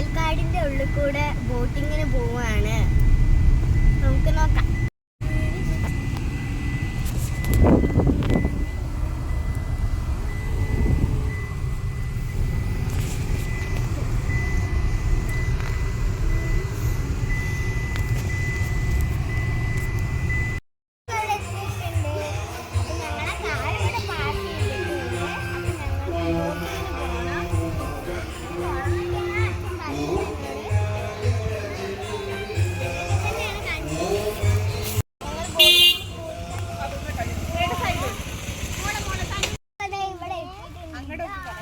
കണ്ടൽക്കാടിന്റെ ഉള്ളിൽ കൂടെ ബോട്ടിങ്ങിന് പോവാണ് നമുക്ക് നോക്കാം.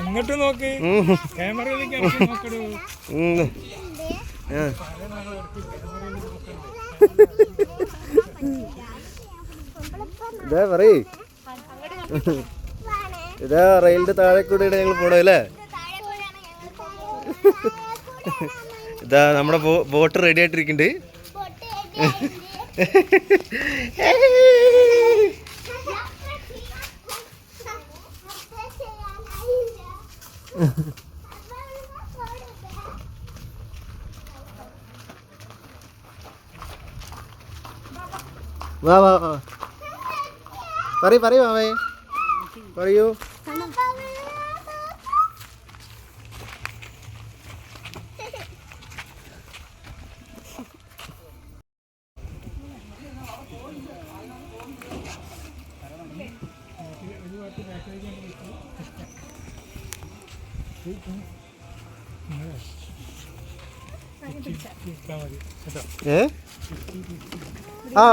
അങ്ങോട്ട് നോക്ക്. ക്യാമറയിലേക്ക് ഇറക്കി നോക്കടൂ. ദേ ഇതാ പറയ്. ഇതാ റെയിലിന്റെ താഴെ കൂടെ ഞങ്ങൾ പോണല്ലേ അല്ലേ. ഇതാ നമ്മുടെ ബോട്ട് റെഡി ആയിട്ടിരിക്കുന്നുണ്ട് പൊട്ടി വാ വാ വാ പറയൂ പറയൂ മാമേ പറയൂ ഏ? ആ.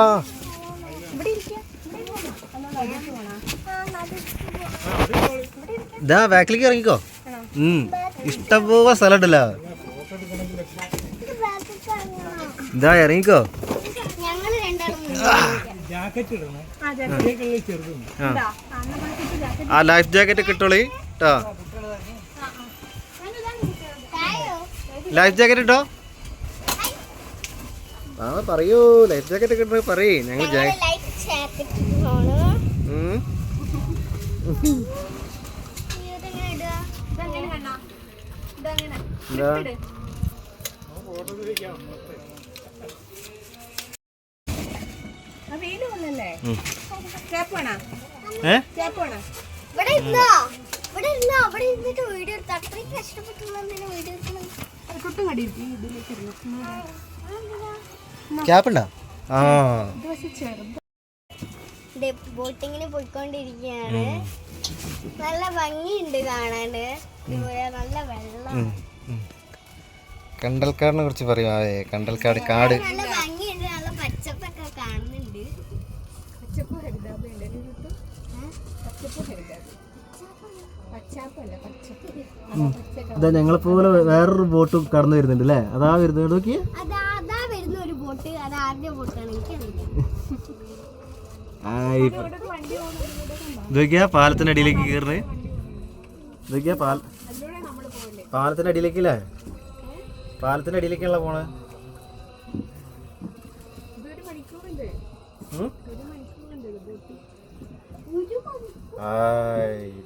ഇതാ ബാക്കിലേക്ക് ഇറങ്ങിക്കോ. ഇഷ്ടംപോലെ സ്ഥലം ഉണ്ടല്ലോ ഇതാ ഇറങ്ങിക്കോ. ആ. ലൈഫ് ജാക്കറ്റ് കിട്ടോളി കേട്ടോ ലൈഫ് ജാക്കറ്റ് ഇട്ടോ? ആ പറയൂ ലൈഫ് ജാക്കറ്റ് ഒക്കെ പറയേ. ഞങ്ങൾ എന്താ? ഇരുന്നിട്ട് വീഡിയോ എടുത്തു. അത്രയും കഷ്ടപ്പെട്ടു വീഡിയോ എടുക്കണം ക്യാപ്പ് ഉണ്ടോ ആ ബോട്ടിങ്ങിന് പോയിക്കൊണ്ടിരിക്കുകയാണ്. നല്ല ഭംഗിയുണ്ട് കാണാണ്ട്. നല്ല വെള്ളം. കണ്ടൽക്കാടിനെ കുറിച്ച് പറയും. കണ്ടൽക്കാട് കാട്. നല്ല ഭംഗിയുണ്ട്. നല്ല പച്ചപ്പൊക്കെ കാണുന്നുണ്ട്. ഇതാ ഞങ്ങളെ പോലെ വേറൊരു ബോട്ടും കടന്നു വരുന്നുണ്ട് അല്ലേ? അതാ വരുന്നത് നോക്കി ഇതൊക്കെയാ പാലത്തിന്റെ അടിയിലേക്ക് കയറുന്നത്? ഇതൊക്കെയാ പാൽ പാലത്തിന്റെ അടിയിലേക്കല്ലേ? പാലത്തിന്റെ അടിയിലേക്കല്ല പോണ്.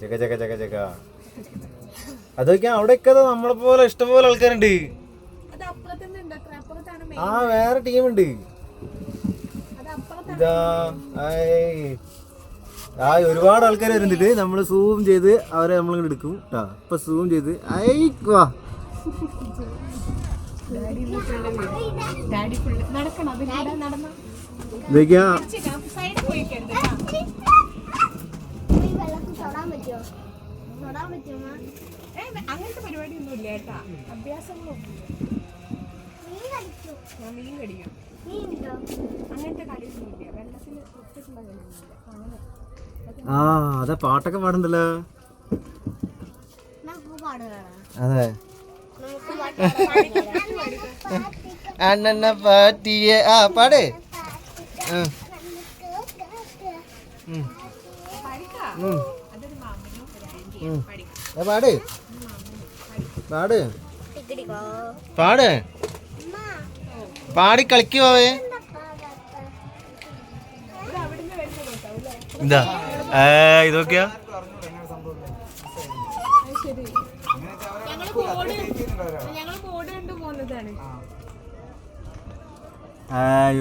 ജഗ ജഗ ജഗ ജഗ അതൊക്കെ ദാ നമ്മളെ പോലെ ഇഷ്ടംപോലെ ആൾക്കാരുണ്ട്. ആ വേറെ ടീമുണ്ട്. ഇതാ. ആ ഒരുപാട് ആൾക്കാർ വരുന്നുണ്ട്. നമ്മൾ സൂം ചെയ്ത് അവരെ നമ്മൾ എടുക്കും കേട്ടോ ഇപ്പൊ സൂം ചെയ്ത് പറ്റുമോ? അങ്ങനത്തെ പരിപാടിയൊന്നും ഇല്ല കേട്ടാ അഭ്യാസങ്ങളൊന്നും ഞാൻ മീൻ കടിക്കും. നീ ഉണ്ടോ അങ്ങനത്തെ കളിയൊന്നും വെള്ളത്തിൽ ഒറ്റക്കുള്ള കളിയൊന്നുമില്ല അങ്ങനെ. ആ അതെ പാട്ടൊക്കെ പാടുണ്ടല്ലോ അതെ. നമുക്ക് പാട്ട് അണ്ണനെ പാട്ടിയെ. ആ പാടേ. പാട്. പാട്. പാട്. പാടി കളിക്കുവേ എന്താ ഏ ഇതൊക്കെയാ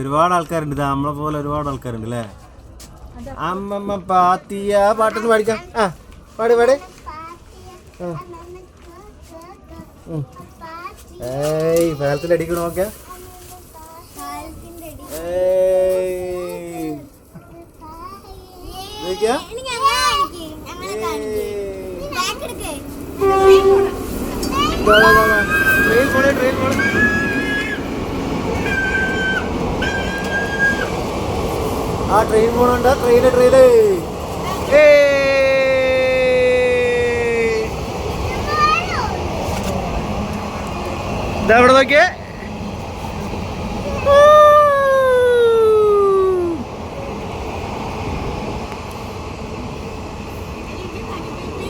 ഒരുപാട് ആൾക്കാരുണ്ട്. ഇതാ നമ്മളെ പോലെ ഒരുപാട് ആൾക്കാരുണ്ട് അല്ലേ? അമ്മമ്മ പാത്തിയ. പാട്ടൊന്ന് പാടിക്കാം. ആ പാടി പാടി. ഏയ് വേലത്തിൽ അടിക്ക് നോക്കിയാ കാലത്തിന്റെ അടി. ഏയ് നോക്കിയാ ഇനി ഞങ്ങളെ കാണിക്ക്, ഞങ്ങളെ കാണിക്ക്. നീ back എടുക്ക്. ട്രെയിൻ പോണേ ട്രെയിൻ പോണേ ആ ട്രെയിൻ പോണുണ്ട് ട്രെയിന് ട്രെയിന് ഇതെവിടെ നോക്കിയേ ട്രെയിന് പോയല്ലോ ഏ? വെള്ളം വേണം. വെള്ളം വേണം. എനിക്ക് വേണം.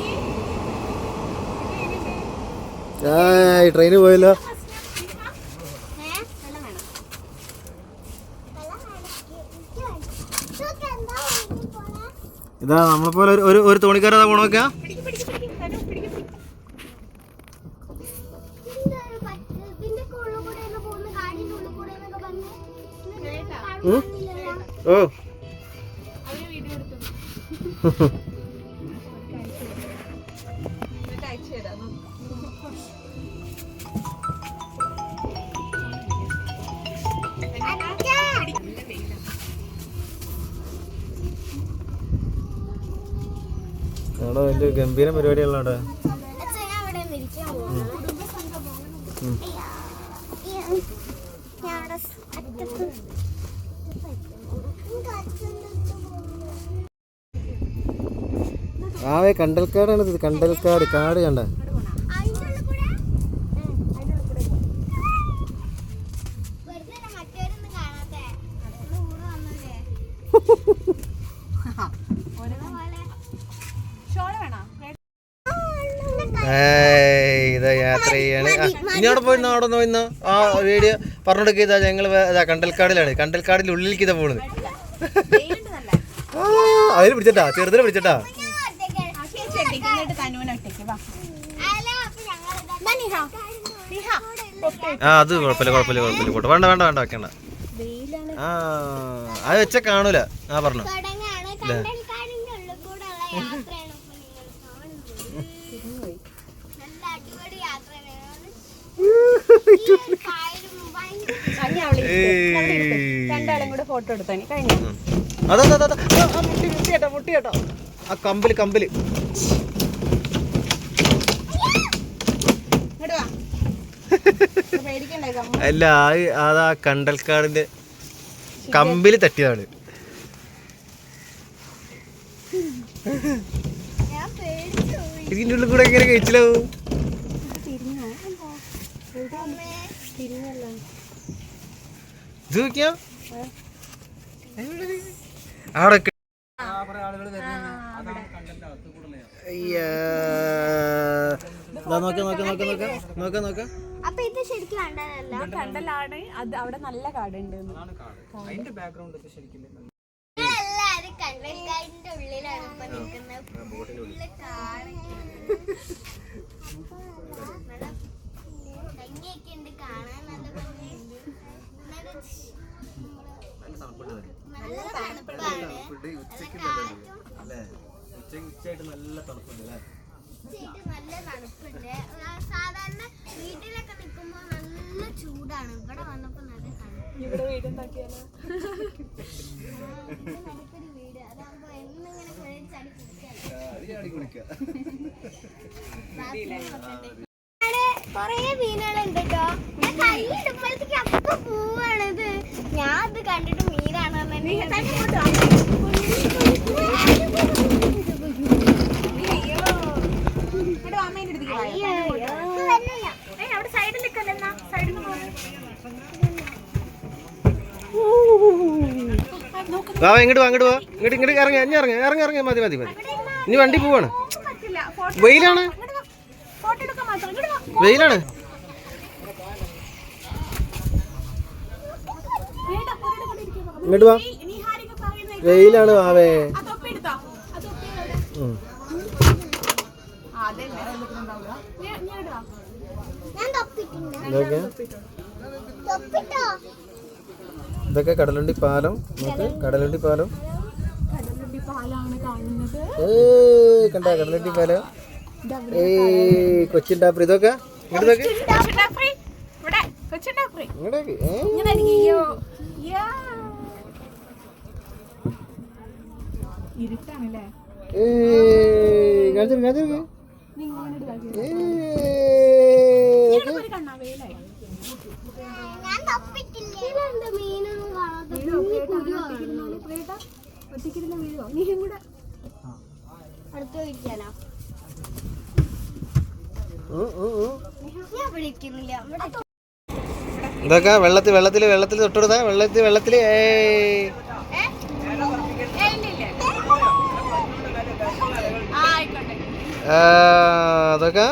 ഇതൊക്കെ എന്താ വാങ്ങി പോയല്ലോ. ഇതാ നമ്മളെ പോലെ ഒരു- ഒരു തോണിക്കാരതാ പോണോക്കാ ഇതിന്റെ എനിക്ക് ഗംഭീര അടുത്ത് പോകണം. ആവേ കണ്ടൽക്കാടാണ് ഇത് കണ്ടൽക്കാട് കാട് കണ്ട. ഇതാ യാത്ര ചെയ്യാണ്. ആ, പോയി അവിടെ നിന്ന് പോയിരുന്നോ ആ വീഡിയോ പറഞ്ഞെടുക്കുക ഇതാ ഞങ്ങൾ ഇതാ കണ്ടൽക്കാടിലാണ്. കണ്ടൽക്കാടിന്റെ ഉള്ളിലേക്ക് ഇതാ പോണത് അതിൽ അതിന് പിടിച്ചിട്ടാ ചെറുതിനെ പിടിച്ചിട്ടാ. ആ അത് കുഴപ്പമില്ല കുഴപ്പമില്ല കുഴപ്പമില്ല. കൂട്ടോ വേണ്ട വേണ്ട വേണ്ട വെക്കണ്ട. ആ അത് വെച്ച കാണൂല. ആ പറഞ്ഞു തുടങ്ങാണ് കണ്ടൽക്കാടിന്റെ ഉള്ളിൽ കൂടെയുള്ള യാത്രയാണ് ഇപ്പൊ നിങ്ങൾ കാണുന്നത്. നല്ല അടിപൊളി യാത്രയാണ് ഈ ഒരു കായലും ഭയങ്കര അനി അവളെ ഏയ്. രണ്ടാളും കൂടെ ഫോട്ടോ കഴിഞ്ഞു അതാ മുട്ടി മുട്ടി കേട്ടോ മുട്ടി കേട്ടോ. ആ കമ്പിൽ കമ്പിൽ. അല്ല അതാ കണ്ടൽക്കാടിന്റെ കമ്പിൽ തട്ടിയതാണ്. ഇതിന്റെ ഉള്ളിൽ കൂടെ എങ്ങനെ കഴിച്ചില്ലാവും ഇത് നോക്കിയാ അവിടെ ഒക്കെ- നോക്ക് നോക്ക് നോക്ക് നോക്ക്. നോക്ക് നോക്ക്. അപ്പൊ ഇത് ശരിക്കും കണ്ടതല്ല കണ്ടലാണ് അത് അവിടെ നല്ല കാടുണ്ട്. എല്ലാരും കണ്ടൽക്കാടിന്റെ ഉള്ളിലാണ് ഇപ്പൊ നിൽക്കുന്നത്. ഫുള്ള് കാട് നല്ല ഉണ്ട് കാണാൻ. നല്ല ഭംഗിയുണ്ട് എന്നാലും നല്ല തണുപ്പാണ് നല്ല കാറ്റും ഉച്ചയായിട്ട് നല്ല തണുപ്പുണ്ട്. അല്ലേ ഉച്ചയ്ക്ക് നല്ല തണുപ്പുണ്ട് സാധാരണ വീട്ടിലൊക്കെ നിൽക്കുമ്പോൾ നല്ല ചൂടാണ് ഇവിടെ വന്നപ്പോ നല്ല തണുപ്പ് ഇവിടെ വീടുണ്ടാക്കിയാലോ നടുക്കൊരു വീട് അതാകുമ്പോ എന്നിങ്ങനെ കുഴച്ചടി ചടി കൊറേ മീനുകളുണ്ട് കേട്ടോ ഞാൻ കൈ ഇടുമ്പോഴത്തേക്ക് അപ്പൊ പോവാണത്. ഞാൻ അത് കണ്ടിട്ട് മീനാണെന്ന് വാ. ഇങ്ങോട്ട് വാ ഇങ്ങോട്ട് വാ ഇങ്ങോട്ട് ഇങ്ങോട്ട് ഇറങ്ങി ഇറങ്ങി ഇറങ്ങി ഇറങ്ങി മതി മതി മതി. ഇനി വണ്ടി പോവാണ്. വെയിലാണ് ഫോട്ടോ എടുക്കാൻ മാത്രം ഇങ്ങോട്ട് വാ. വെയിലാണ്. ഇങ്ങോട്ട് വാ. വെയിലാണ് വാവേ. ഇതൊക്കെ? കടലുണ്ടി പാലം. നമുക്ക് കടലുണ്ടി പാലം. കടലുണ്ടി പാലാണ് കാണുന്നത്. കണ്ട കടലുണ്ടി പാലം? ഏയ് കൊച്ചിൻ ടാപ്പർ ഇതൊക്കെ? നീ ഒറ്റയ്ക്കിരുന്ന വീഴോ നീയും കൂടെ അടുത്ത് വിളിക്കാനോ ഇതൊക്കെ വെള്ളത്തിൽ വെള്ളത്തിൽ വെള്ളത്തിൽ തൊട്ടുകൊടുത്ത വെള്ളത്തിൽ വെള്ളത്തിൽ. അതൊക്കെ.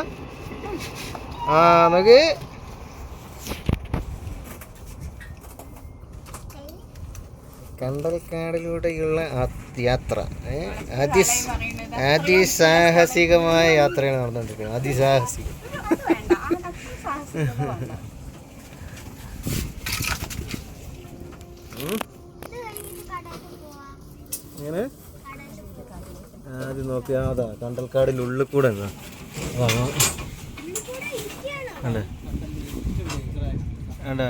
ആ നോക്ക്. കണ്ടൽക്കാടിലൂടെയുള്ള യാത്ര. അതി അതിസ് അതിസാഹസികമായ യാത്രയാണ് നടന്നുകൊണ്ടിരിക്കുന്നത്. അതിസാഹസികം. എങ്ങനെ? ആദ്യം നോക്കി അതാ കണ്ടൽക്കാടിന്റെ ഉള്ളിൽ കൂടെ എന്നാ അതാ കണ്ടേ? കണ്ടാ?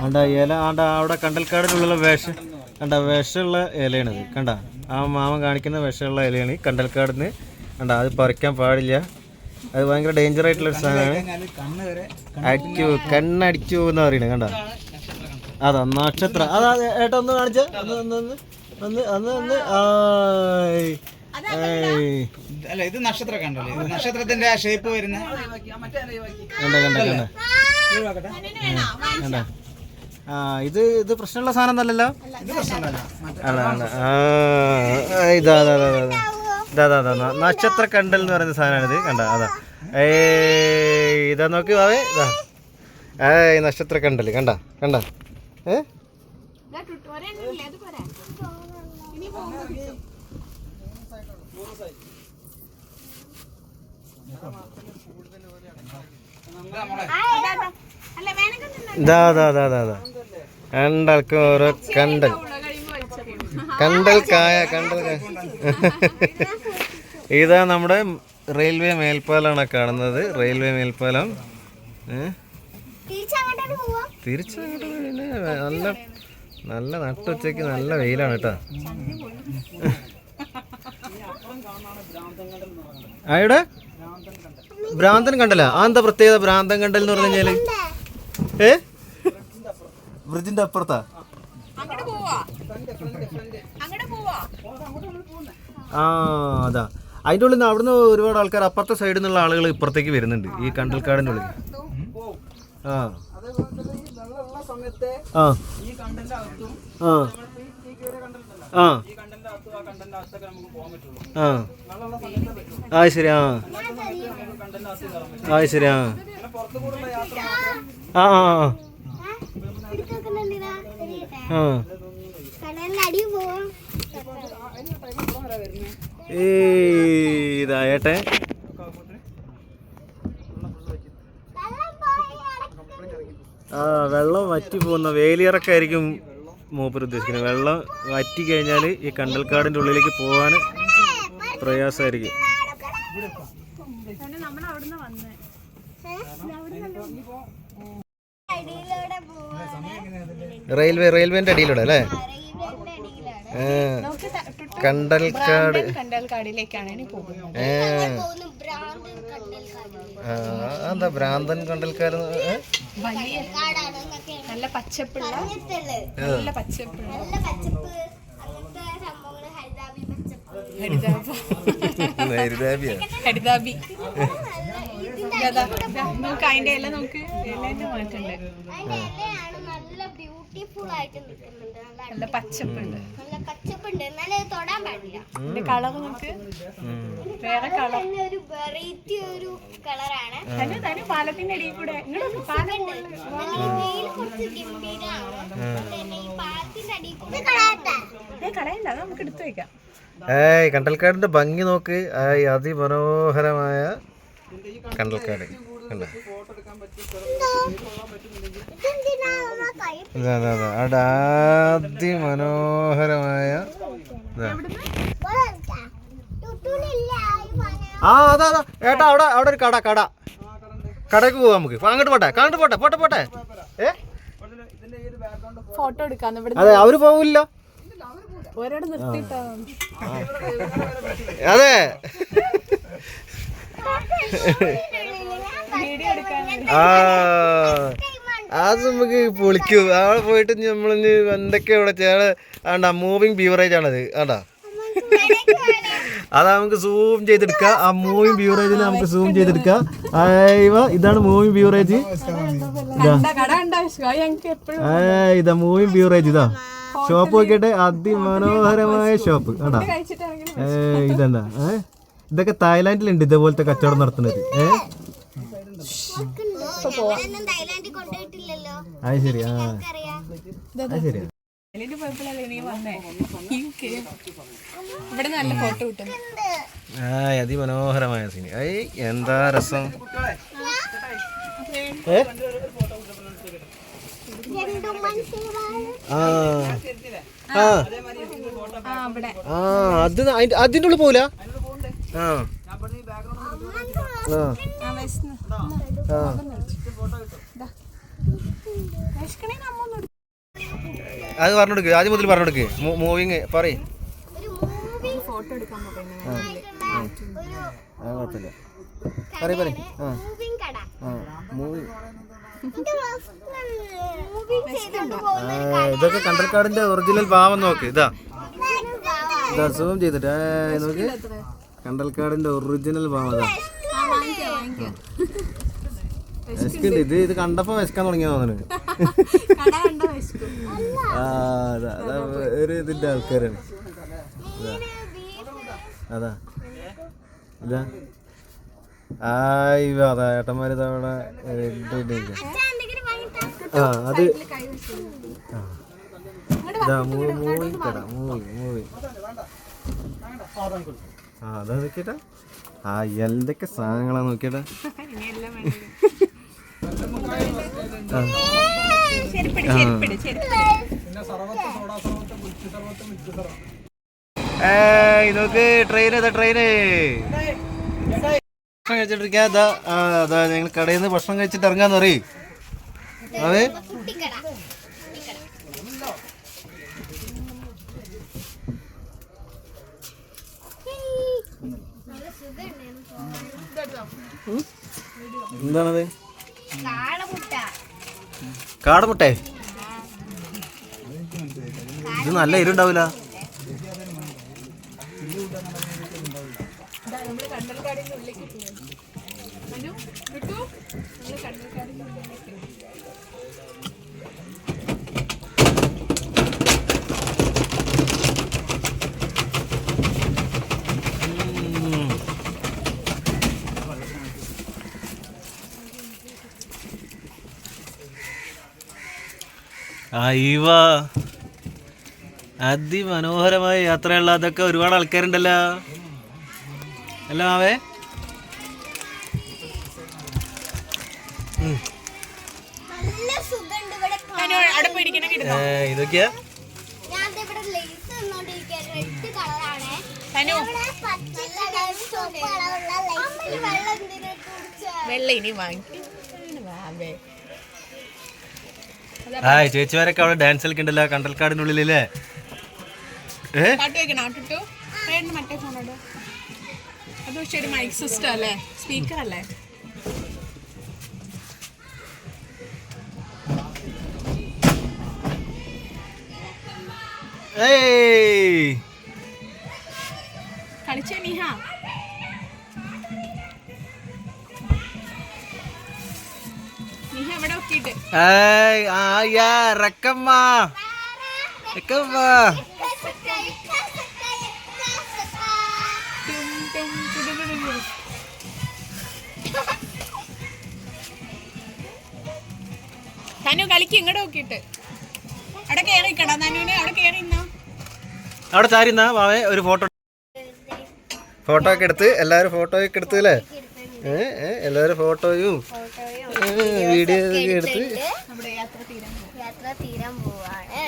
കണ്ട ഇല ആണ്ട അവിടെ കണ്ടൽക്കാടിനുള്ള വിഷം. കണ്ട വിഷമുള്ള ഇലയാണിത് കണ്ട ആ മാമൻ കാണിക്കുന്ന വിഷമുള്ള ഇലയാണ് ഈ നിന്ന് കണ്ട അത് പറിക്കാൻ പാടില്ല. അത് ഭയങ്കര ഡേഞ്ചർ ആയിട്ടുള്ള ഒരു സാധനമാണ്. കണ്ണ് വരെ അടിച്ചു കണ്ണടിച്ചു എന്ന് പറയുന്നത് കണ്ട. അതാ നക്ഷത്ര. അതാ ഏട്ടാ ഒന്ന് കാണിച്ച. ഒന്ന് ഒന്ന്. അല്ല ഇത് നക്ഷത്ര കണ്ടല്ലേ ഇത് നക്ഷത്രത്തിന്റെ ആ ഷേപ്പ് വരുന്ന കണ്ട കണ്ട കണ്ട. ഇത് ഇത് പ്രശ്നമുള്ള സാധനം അല്ലല്ലോ ഇത് അതാ അതാ അതാ നക്ഷത്ര കണ്ടൽ എന്ന് പറയുന്ന സാധനമാണ് ഇത് കണ്ട? അതാ. ഏ ഇതാ നോക്കി വാവേ ഇതാ. ഏയ് നക്ഷത്ര കണ്ടൽ. കണ്ട? കണ്ട? ഏ? ഇതാ? അത്. അതാ, അതാ. കണ്ടൽക്ക് ഓരോ കണ്ടൽ. കണ്ടൽ കായ കണ്ടൽ കായ. ഇതാ നമ്മുടെ റെയിൽവേ മേൽപ്പാലമാണ് കാണുന്നത്. റെയിൽവേ മേൽപ്പാലം. തിരിച്ചു നല്ല നല്ല നട്ടുച്ചയ്ക്ക് നല്ല വെയിലാണ് കേട്ടോ. അയുടെ ഭ്രാന്തൻ കണ്ടല്ല ആ എന്താ പ്രത്യേകത? ഭ്രാന്തൻ കണ്ടൽ എന്ന് പറഞ്ഞു കഴിഞ്ഞാൽ? ഏ? ബ്രിഡ്ജിന്റെ അപ്പുറത്താ. ആ അതാ. അതിന്റെ ഉള്ളിൽ നിന്ന് അവിടുന്ന് ഒരുപാട് ആൾക്കാർ അപ്പുറത്തെ സൈഡിൽ നിന്നുള്ള ആളുകൾ ഇപ്പുറത്തേക്ക് വരുന്നുണ്ട്. ഈ കണ്ടൽക്കാടിന്റെ ഉള്ളിൽ. ആ. ആ. ആ. ആ. ശരി ആ. ആ ശരി ആ ആ ആ എടുക്കുന്നുണ്ടാ ആ കടലിന്റെ അടി പോവാം ഏയ് ഇതായട്ടെ വെള്ളം പോയി ഇറക്കി. ആ വെള്ളം വറ്റി പോകുന്ന വേലിയിറക്കായിരിക്കും മൂപ്പർ ഉദ്ദേശിക്കുന്നത് വെള്ളം വറ്റി കഴിഞ്ഞാൽ ഈ കണ്ടൽക്കാടിന്റെ ഉള്ളിലേക്ക് പോകാൻ പ്രയാസമായിരിക്കും നമ്മൾ അവിടുന്ന് വന്നേ റെയിൽവേ റെയിൽവേന്റെ അടിയിലൂടെ അല്ലേ? കണ്ടൽക്കാട് കണ്ടൽക്കാടിലേക്കാണ് എന്താ ഭ്രാന്തൻ കണ്ടൽക്കാട് നല്ല പച്ചപ്പുള്ള നല്ല പച്ചപ്പുള്ള. ഹരിതാബി നോക്ക് അതിന്റെ ഇല നോക്ക് ഇലേന്റെ മാറ്റുണ്ട് ബ്യൂട്ടിഫുൾ ആയിട്ട് നിൽക്കുന്നുണ്ട്. നല്ല പച്ചപ്പുണ്ട്. നല്ല പച്ചപ്പുണ്ട്. എന്നാലും അത് തൊടാൻ പാടില്ല. ഇതിന്റെ കളർ നമുക്ക് വേറെ കളർ. തന്നെ ഒരു വെറൈറ്റി ഒരു കളറാണ്. തന്നെ തന്നെ പാലത്തിന്റെ അടിയിൽ കൂടെ. ഇങ്ങോട്ട് പാലം വെയിൽ കുറച്ച് ഗംഭീരമാണ്. തന്നെ ഈ പാലത്തിന്റെ അടിയിൽ കൂടെ കളയണ്ട അത് നമുക്ക് എടുത്തു വെക്കാം. ഏയ് കണ്ടൽക്കാടിന്റെ ഭംഗി നോക്ക്. ഏയ് അതിമനോഹരമായ കണ്ടൽക്കാട്. അവിടെ അതിമനോഹരമായ ആ അതാ അതാ. ഏട്ടാ അവിടെ അവിടെ ഒരു കട കട. കടയ്ക്ക് പോവാം നമുക്ക്. അങ്ങോട്ട് പോട്ടെ അങ്ങോട്ട് പോട്ടെ പോട്ടെ പോട്ടെ. ഏ? ഫോട്ടോ ഇവിടെ അതെ അവർ പോവില്ലോ. അതെ. എടുക്കാൻ ആ അത് നമുക്ക് പൊളിക്കും. അവിടെ പോയിട്ട് നമ്മൾ എന്തൊക്കെ ഇവിടെ ചെയ്യാൻ ആണ്ടാ മൂവിങ് ബീവറേജ് ആണത്. ആണ്ടാ. അതാ നമുക്ക് സൂം ചെയ്തെടുക്കാം. ആ മൂവിങ് ബീവറേജിനെ നമുക്ക് സൂം ചെയ്തെടുക്കാം. അയ്യോ ഇതാണ് മൂവിങ് ബീവറേജ് ഇതാ. മൂവിങ് ബീവറേജ് ഇതാ ഷോപ്പ് നോക്കിയിട്ട് അതിമനോഹരമായ ഷോപ്പ് ആണ്ടാ. ഇതെന്താ? ഏ? ഇതൊക്കെ തായ്ലാന്റിലുണ്ട് ഇതേപോലത്തെ കച്ചവടം നടത്തുന്നത്. ഏ? ഞങ്ങളൊന്നും തായ്ലാന്റിൽ കൊണ്ടുപോയിട്ടില്ലല്ലോ അത് ശരി ആ. അത് ശരി. ഇവിടെ നല്ല ഫോട്ടോ കിട്ടുന്നു ആ അതിമനോഹരമായ സീൻ ഐ എന്താ രസം? ആ. ആ. ആ. അവിടെ ആ അത് അതിന്റെ അതിന്റെ ഉള്ളിൽ പോല ആ. ആ. അത് പറഞ്ഞെടുക്ക് ആദ്യം മുതൽ പറഞ്ഞെടുക്ക് മൂവിങ് പറയ്. ഇതൊക്കെ കണ്ടൽക്കാടിന്റെ ഒറിജിനൽ ഭാവം നോക്ക്. ഇതാ. ഇതാ സൂം ചെയ്തിട്ട്. നോക്ക്. കണ്ടൽക്കാടിന്റെ ഒറിജിനൽ ഭാവം. വിശക്കുണ്ട് ഇത് ഇത് കണ്ടപ്പോ വിശക്കാൻ തുടങ്ങിയ തോന്നുന്നു. ഒരു ഇതിന്റെ ആൾക്കാരാണ്. അതാ. ഇതാ. ആയി അതാ ഏട്ടന്മാര് അവിടെ ആ അത്. ഇതാ മൂവി മൂവി കട മൂവി മൂവി. ആ അതാ നോക്കിട്ടാ ആ എന്തൊക്കെ സാധനങ്ങളാ നോക്കിയട്ടാ എല്ലാം വേണം ചെരുപ്പിട് ചെരുപ്പിട്. ചെരുപ്പിട് ഏയ് നോക്ക് ട്രെയിൻ അതാ ട്രെയിന് ഭക്ഷണം കഴിച്ചിട്ടിരിക്കാ അതാ ആ അതാ ഞങ്ങൾ കടയിൽ നിന്ന് ഭക്ഷണം കഴിച്ചിട്ട് ഇറങ്ങാന്ന് പറയും. അതെ? എന്താണത്? കാടമുട്ടേ ഇത് നല്ല ഇരുണ്ടാവില്ല കണ്ടൽക്കാടിന്റെ ഉള്ളിലേക്ക് പോകും കിട്ടൂ നമ്മൾ അയ്യവ അതിമനോഹരമായ യാത്രയുള്ള അതൊക്കെ ഒരുപാട് ആൾക്കാരുണ്ടല്ലോ. അല്ല മാവേ. ഇതൊക്കെയാ? വെള്ള ഇനി അനു ആ ചേച്ചിമാരൊക്കെ അവിടെ ഡാൻസ് കളിക്കണ്ടല്ലോ കണ്ടൽക്കാടിനുള്ളിലല്ലേ ഏ? പാട്ട് ആയാ റക്കമ്മ. റക്കമ്മ. തനു കളിക്ക് ഇങ്ങോട്ട് നോക്കിയിട്ട് അവിടെ കേറി നിൽക്കടാ തനുവിനെ അവിടെ കേറി നിന്നോ. അവിടെ ചാരിന്നാ മാവേ ഒരു ഫോട്ടോ. ഫോട്ടോ ഒക്കെ എടുത്ത് എല്ലാവരും ഫോട്ടോ ഒക്കെ എടുത്തല്ലേ ഏഹ് എല്ലാവരും ഫോട്ടോയും വീഡിയോ എടുത്ത് നമ്മുടെ യാത്ര തീരാൻ പോവാണ്.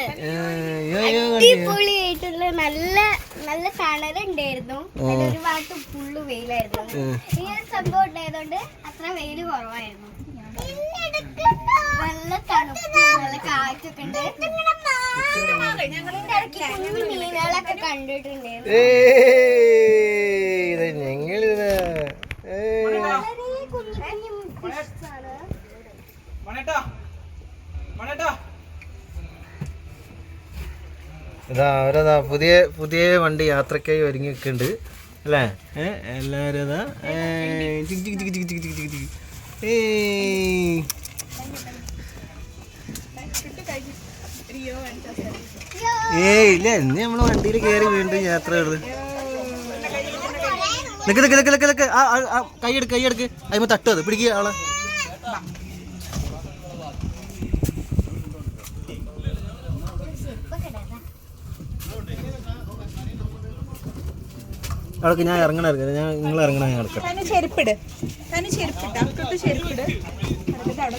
അടിപൊളിയായിട്ടുള്ള നല്ല നല്ല തണലുണ്ടായിരുന്നു. ഒരുപാട് ഫുള്ള് വെയിലായിരുന്നു. ഈ ഒരു സംഭവം ഉണ്ടായതുകൊണ്ട് അത്ര വെയിൽ കുറവായിരുന്നു. നല്ല തണുപ്പ് നല്ല കാറ്റൊക്കെ ഉണ്ട്. മീനുകളൊക്കെ കണ്ടിട്ടുണ്ടായിരുന്നു. ഞങ്ങളിതാ. വളരെ കുഞ്ഞു ഇതാ അവരതാ പുതിയ പുതിയ വണ്ടി യാത്രക്കായി ഒരുങ്ങി നിൽക്കുന്നുണ്ട് അല്ലേ? ഏഹ് എല്ലാവരും അതാ ഏയ്. ഇല്ല ഇന്ന് നമ്മൾ വണ്ടിയിൽ കയറി വീണ്ടും യാത്ര നിക്ക് നിക്ക് നിക്ക് നിക്ക് നിക്ക്. കൈയെടുക്ക് കൈയെടുക്ക് അതിമ തട്ടത് പിടിക്കുക ആളെ. അവൾക്ക് ഞാൻ ഇറങ്ങണ ഇറങ്ങണ ഞാൻ നിങ്ങൾ ഇറങ്ങണ ഞാൻ എടുക്കാം തന്നെ ചെരുപ്പിട്. തന്നെ ചെരുപ്പിട്ട്. അക്കത്ത് ചെരുപ്പിട്. എന്നിട്ട് അവിടെ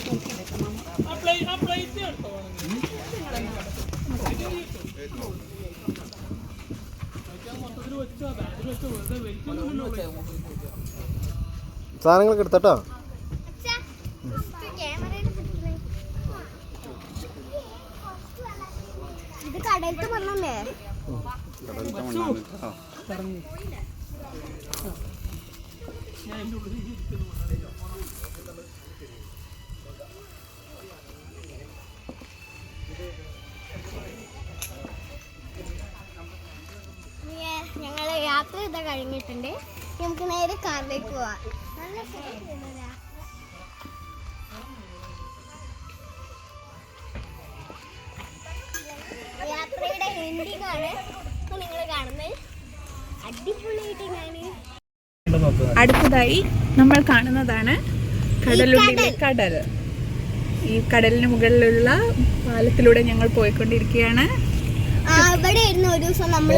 സാധനങ്ങളൊക്കെ എടുത്തട്ടോ? ഇത് ക്യാമറയിൽ പിടിക്കണേ. ഇത് കടലത്ത് പറഞ്ഞല്ലേ ഞങ്ങൾ യാത്ര ഇതാ കഴിഞ്ഞിട്ടുണ്ട്. നമുക്ക് നേരെ കാറിലേക്ക് പോവാം. നല്ല യാത്രയുടെ എൻഡിങ്ങാണ് നിങ്ങൾ കാണുന്നത്. അടിപൊളിയായിട്ട് ഞാൻ അടുത്തതായി നമ്മൾ കാണുന്നതാണ് കടലുള്ളിലെ കടൽ. ഈ കടലിന് മുകളിലുള്ള പാലത്തിലൂടെ ഞങ്ങൾ പോയിക്കൊണ്ടിരിക്കുകയാണ്. അവിടെ ആയിരുന്നു ഒരു ദിവസം നമ്മൾ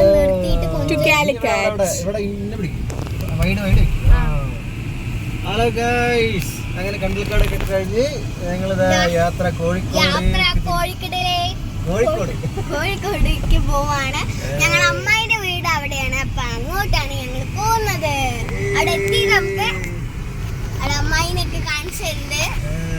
ഹലോ ഗൈസ് അങ്ങനെ കണ്ടൽക്കാടൊക്കെ കഴിഞ്ഞ് ഞങ്ങളിതാ യാത്ര കോഴിക്കോട് കോഴിക്കോട്. കോഴിക്കോടേക്ക് പോവാണ്. ഞങ്ങൾ അമ്മായിന്റെ വീട് അവിടെയാണ്. അപ്പൊ അങ്ങോട്ടാണ് ഞങ്ങൾ പോകുന്നത്. അവിടെ എത്തി നമുക്ക് അവിടെ അമ്മായിനൊക്കെ കാണിച്ചു തരുന്നത് ആ,